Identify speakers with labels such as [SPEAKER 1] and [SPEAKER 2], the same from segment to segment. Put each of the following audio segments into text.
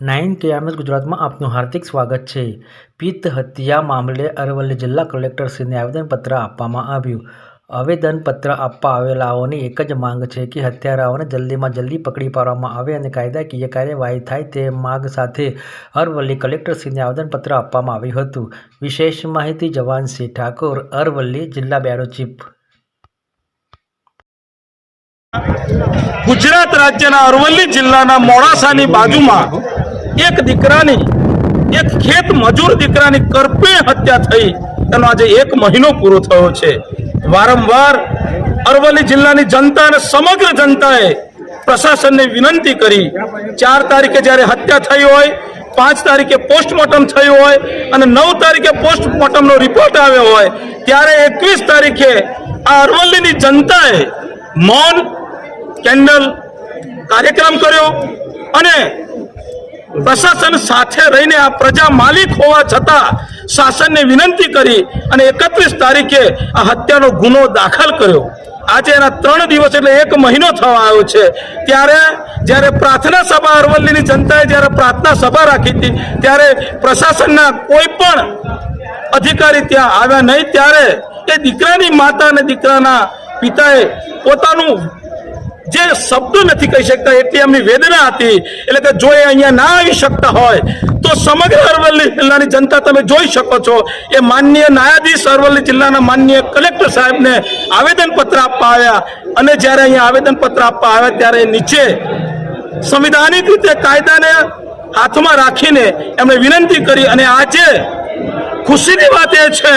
[SPEAKER 1] Nine KMS ગુજરાતમાં આપનું હાર્દિક સ્વાગત છે. પિત્ત હત્યા મામલે અરવલ્લી જિલ્લા કલેક્ટરશ્રીને આવેદનપત્ર આપવામાં આવ્યું. આવેદનપત્ર આપવા આવેલાઓની એક જ માંગ છે કે હત્યારાઓને જલ્દીમાં જલ્દી પકડી પાડવામાં આવે અને કાયદાકીય કાર્યવાહી થાય તે માંગ સાથે અરવલ્લી કલેક્ટરશ્રીને આવેદનપત્ર આપવામાં આવ્યું હતું. વિશેષ માહિતી જવાનસિંહ ઠાકોર, અરવલ્લી જિલ્લા બ્યુરો ચીફ.
[SPEAKER 2] ગુજરાત રાજ્યના અરવલ્લી જિલ્લાના મોડાસાની બાજુમાં એક દીકરાની, એક ખેત મજૂર દીકરાની કરપે હત્યા થઈ. એનો આજે એક મહિનો પૂરો થયો છે. વારંવાર અરવલ્લી જિલ્લાની જનતા અને સમગ્ર જનતાએ પ્રશાસનને વિનંતી કરી, ચાર તારીખે જ્યારે હત્યા થઈ હોય, પાંચ તારીખે પોસ્ટમોર્ટમ થયું હોય અને નવ તારીખે પોસ્ટમોર્ટમનો રિપોર્ટ આવ્યો હોય, ત્યારે એકવીસ તારીખે આ અરવલ્લીની જનતાએ મૌન કેન્ડલ કાર્યક્રમ કર્યો અને પ્રશાસન સાથે રહીને આ પ્રજા માલિક હોવા છતાં શાસનને વિનંતી કરી અને એકત્રીસ તારીખે આ હત્યાનો ગુનો દાખલ કર્યો. આજે એના ત્રણ દિવસ એટલે એક મહિનો થવા આવ્યો છે. ત્યારે જ્યારે પ્રાર્થના સભા અરવલ્લીની જનતાએ જ્યારે પ્રાર્થના સભા રાખી હતી, ત્યારે પ્રશાસનના કોઈ પણ અધિકારી ત્યાં આવ્યા નહીં. ત્યારે એ દીકરાની માતા અને દીકરાના પિતાએ પોતાનું જે શબ્દો નથી કહી શકતા એટલી એમની વેદના હતી. એટલે કે જો એ અહીંયા ના આવી શકતા હોય, તો સમગ્ર અરવલ્લી જિલ્લાની જનતા તમે જોઈ શકો છો. એ માનનીય ન્યાયાધીશ અરવલ્લી જિલ્લાના માનનીય કલેક્ટર સાહેબને આવેદનપત્ર આપવા આવ્યા. અને જ્યારે અહીંયા આવેદનપત્ર આપવા આવ્યા, ત્યારે નીચે સંવિધાનિક રીતે કાયદાને હાથમાં રાખીને એમણે વિનંતી કરી. અને આજે ખુશીની વાત એ છે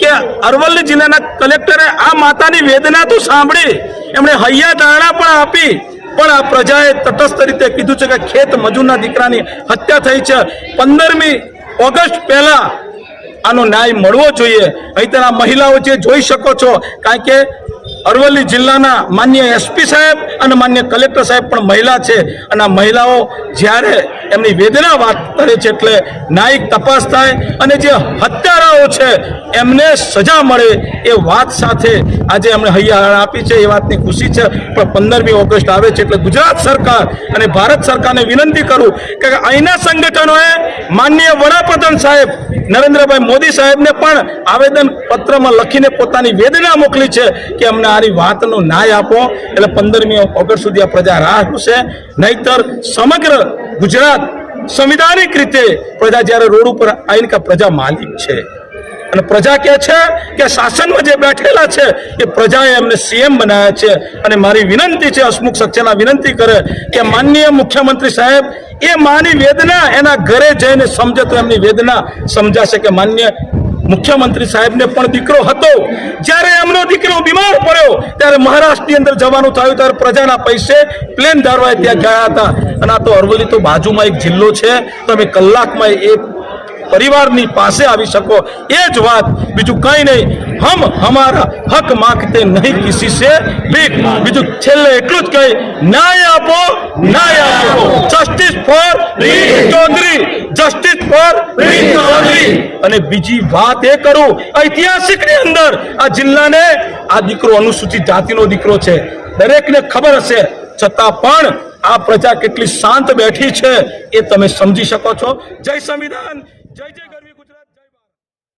[SPEAKER 2] કે અરવલ્લી જિલ્લાના કલેક્ટરે આ માતાની વેદના તો સાંભળી એમણે હૈયા દાણા પણ આપી. પણ આ પ્રજાએ તટસ્થ રીતે કીધું છે કે ખેત મજૂરના દીકરાની હત્યા થઈ છે. પંદરમી ઓગસ્ટ પહેલા આનો ન્યાય મળવો જોઈએ. અહીં તેના મહિલાઓ જે જોઈ શકો છો, કારણ કે અરવલ્લી જિલ્લાના માન્ય એસપી સાહેબ અને માન્ય કલેક્ટર સાહેબ પણ મહિલા છે. અને આ મહિલાઓ જ્યારે એમની વેદના વાત કરે છે એટલે ન્યાયિક તપાસ થાય અને જે હત્યારાઓ છે, એમને સજા મળે એ વાત સાથે આજે એમણે હૈયા આપી છે, એ વાતની ખુશી છે. પણ પંદરમી ઓગસ્ટ આવે છે એટલે ગુજરાત સરકાર અને ભારત સરકારને વિનંતી કરું કે અહીંના સંગઠનોએ માનનીય વડાપ્રધાન સાહેબ નરેન્દ્રભાઈ મોદી સાહેબને પણ આવેદન પત્રમાં લખીને પોતાની વેદના મોકલી છે કે અમને આની વાતનો ન્યાય આપો. એટલે પંદરમી ઓગસ્ટ સુધી આ પ્રજા રાહ જોશે. નહીતર સમગ્ર ગુજરાત સંવિધાનિક રીતે પ્રજા જ્યારે રોડ ઉપર આવીને કે પ્રજા માલિક છે. અને પ્રજા કહે છે કે શાસનમાં જે બેઠેલા છે, એ પ્રજાએ એમને સીએમ બનાવ્યા છે. અને મારી વિનંતી છે હસમુખ સક્સેના વિનંતી કરે કે માનનીય મુખ્યમંત્રી સાહેબ, એ માની વેદના એના ઘરે જઈને સમજે તો એમની વેદના સમજાશે કે માન્ય મુખ્યમંત્રી સાહેબને પણ દીકરો હતો. જ્યારે એમનો દીકરો બીમાર પડ્યો, ત્યારે મહારાષ્ટ્રની અંદર જવાનું થયું, ત્યારે પ્રજાના પૈસે પ્લેન ધારવાય ત્યાં ગયા હતા. અને આ તો અરવલ્લી તો બાજુમાં એક જિલ્લો છે. તમે કલાકમાં એ પરિવારની પાસે આવી શકો. એ જ વાત. બીજું કઈ નહીં. હમ હમારા હક માંગતે નહીં કિસી સે. ભીખ બીજું છેલ્લે એટલું જ કહી, ન્યાય આપો ન્યાય આપો. Justice for Chaudhary justice for અને બીજી વાત એ કરું ઐતિહાસિકની અંદર આ જિલ્લાને આ દીકરો અનુસૂચિત જાતિનો દીકરો છે. દરેકને ખબર હશે, છતાં પણ આ પ્રજા કેટલી શાંત બેઠી છે એ તમે સમજી શકો છો. જય સંવિધાન, જય જય